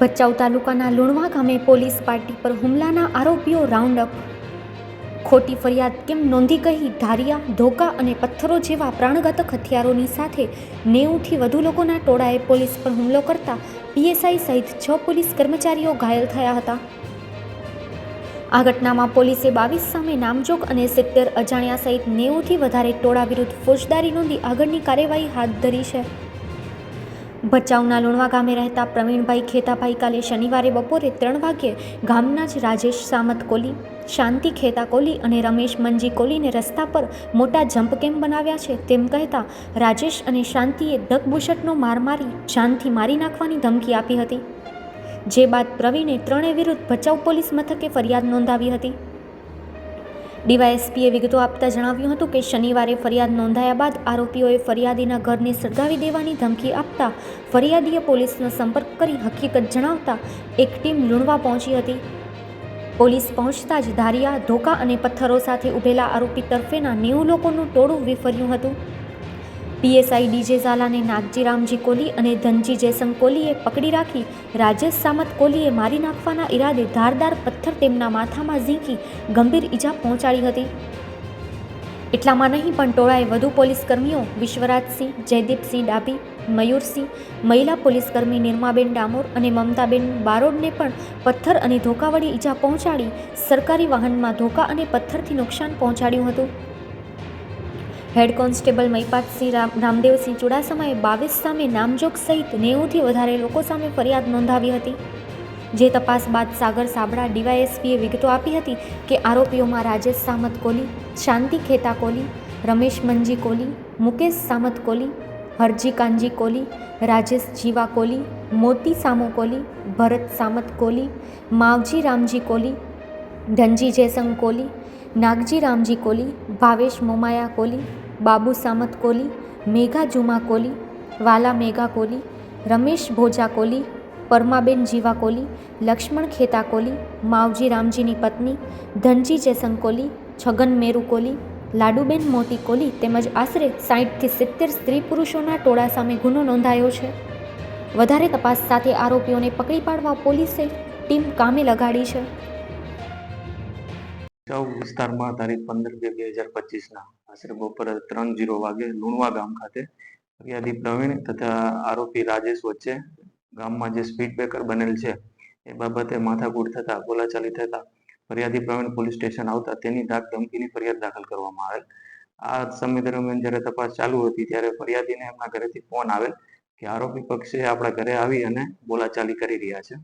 ભચાઉ તાલુકાના લુણવા ગામે police party પર હુમલાના આરોપીઓ રાઉન્ડ અપ. ખોટી ફરિયાદ કેમ નોંધી કહી ધારિયા, ધોકા અને પથ્થરો જેવા પ્રાણઘાતક હથિયારોની સાથે નેવુંથી વધુ લોકોના ટોળાએ પોલીસ પર હુમલો કરતા પીએસઆઈ સહિત છ પોલીસ કર્મચારીઓ ઘાયલ થયા હતા. આ ઘટનામાં પોલીસે બાવીસ સામે નામજોગ અને સિત્તેર અજાણ્યા સહિત નેવુંથી વધારે ટોળા વિરુદ્ધ ફોજદારી નોંધી આગળની કાર્યવાહી હાથ ધરી છે. ભચાઉના લુણવા ગામે રહેતા પ્રવીણભાઈ, ખેતાભાઈ કાલે શનિવારે બપોરે ત્રણ વાગ્યે ગામના જ રાજેશ સામત કોલી, શાંતિ ખેતા કોલી અને રમેશ મંજી કોલીને રસ્તા પર મોટા જમ્પ કેમ બનાવ્યા છે તેમ કહેતા રાજેશ અને શાંતિએ દકબુશટનો માર મારી જાનથી મારી નાખવાની ધમકી આપી હતી. જે બાદ પ્રવીણે ત્રણેય વિરુદ્ધ ભચાઉ પોલીસ મથકે ફરિયાદ નોંધાવી હતી. ડીવાયએસપીએ વિગતો આપતા જણાવ્યું હતું કે શનિવારે ફરિયાદ નોંધાયા બાદ આરોપીઓએ ફરિયાદીના ઘરને સળગાવી દેવાની ધમકી આપતા ફરિયાદીએ પોલીસનો સંપર્ક કરી હકીકત જણાવતા એક ટીમ લૂણવા પહોંચી હતી. પોલીસ પહોંચતા જ ધારિયા, ધોકા અને પથ્થરો સાથે ઊભેલા આરોપી તરફેના નેવું લોકોનું ટોળું વિફર્યું હતું. પીએસઆઈ ડીજે ઝાલાને નાગજી રામજી કોલી અને ધનજી જયસંગ કોલીએ પકડી રાખી રાજેશ સામત કોલીએ મારી નાખવાના ઈરાદે ધારદાર પથ્થર તેમના માથામાં ઝીંકી ગંભીર ઈજા પહોંચાડી હતી. એટલામાં નહીં, પણ ટોળાએ વધુ પોલીસ કર્મીઓ વિશ્વરાજસિંહ જયદીપસિંહ ડાભી મયુરસિંહ મહિલા પોલીસકર્મી નિર્માબેન ડામોર અને મમતાબેન બારોડને પણ પથ્થર અને ધોકા ઈજા પહોંચાડી સરકારી વાહનમાં ધોકા અને પથ્થરથી નુકસાન પહોંચાડ્યું હતું. હેડ કોન્સ્ટેબલ મહિપાતસિંહ રામ, રામદેવસિંહ ચુડાસમાએ બાવીસ સામે નામજોગ સહિત નેવુંથી વધારે લોકો સામે ફરિયાદ નોંધાવી હતી. જે તપાસ બાદ સાગર સાબડા ડીવાયએસપીએ વિગતો આપી હતી કે આરોપીઓમાં રાજેશ સામત કોલી શાંતિ ખેતા કોલી રમેશ મંજી કોલી મુકેશ સામત કોલી હરજી કાંજી કોલી રાજેશ જીવા કોલી મોતી સામો કોલી ભરત સામત કોલી માવજી રામજી કોલી ધનજી જયસંગ કોલી નાગજી રામજી કોલી ભાવેશ મોમાયા કોલી બાબુ સામત કોલી મેઘા જુમા કોલી વાલા મેઘા કોલી રમેશ ભોજા કોલી પરમાબેન જીવા કોલી લક્ષ્મણ ખેતા કોલી માવજી રામજીની પત્ની, ધનજી જયસંગ કોલી છગન મેરુ કોલી લાડુબેન મોતી કોલી તેમજ આશરે સાહીઠથી સિત્તેર સ્ત્રી પુરુષોના ટોળા સામે ગુનો નોંધાયો છે. વધારે તપાસ સાથે આરોપીઓને પકડી પાડવા પોલીસે ટીમ કામે લગાડી છે. ભચાઉ વિસ્તારમાં તારીખ પંદર બે બે હજાર પચીસના આશરે બપોરે ત્રણ જીરો વાગે લુણવા ગામ ખાતે ફરિયાદી પ્રવીણ તથા આરોપી રાજેશ વચ્ચે ગામમાં જે સ્પીડ બ્રેકર બનેલ છે, એ બાબતે માથાકૂટ થતા, બોલાચાલી થતા ફરિયાદી પ્રવીણ પોલીસ સ્ટેશન આવતા તેની ધાક ધમકીની ફરિયાદ દાખલ કરવામાં આવેલ. આ સમય દરમિયાન જ્યારે તપાસ ચાલુ હતી ત્યારે ફરિયાદીને એમના ઘરેથી ફોન આવેલ કે આરોપી પક્ષે આપણા ઘરે આવી અને બોલાચાલી કરી રહ્યા છે.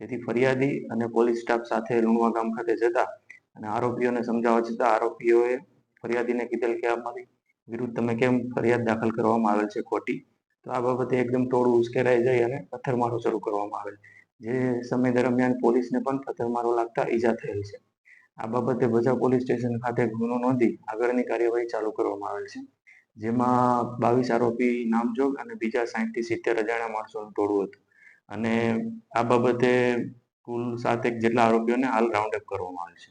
જેથી ફરિયાદી અને પોલીસ સ્ટાફ સાથે લુણવા ગામ ખાતે જતા અને આરોપીઓને સમજાવવા છતાં આરોપીઓએ ફરિયાદીને કીધેલ કે અમારી વિરુદ્ધ તમે કેમ ફરિયાદ દાખલ કરવામાં આવેલ છે ખોટી? તો આ બાબતે એકદમ ટોળું ઉશ્કેરાઈ જઈ અને પથ્થરમારો શરૂ કરવામાં આવેલ જે સમય દરમિયાન પોલીસને પણ પથ્થરમારો લાગતા ઈજા થયેલ છે. આ બાબતે ભજા પોલીસ સ્ટેશન ખાતે ગુનો નોંધી આગળની કાર્યવાહી ચાલુ કરવામાં આવેલ છે. જેમાં બાવીસ આરોપી નામજોગ અને બીજા સાહીઠથી સિત્તેર અજાણ્યા માણસોનું ટોળું હતું. અને આ બાબતે કુલ સાતેક જેટલા આરોપીઓને હાલ રાઉન્ડ અપ કરવામાં આવેલ છે.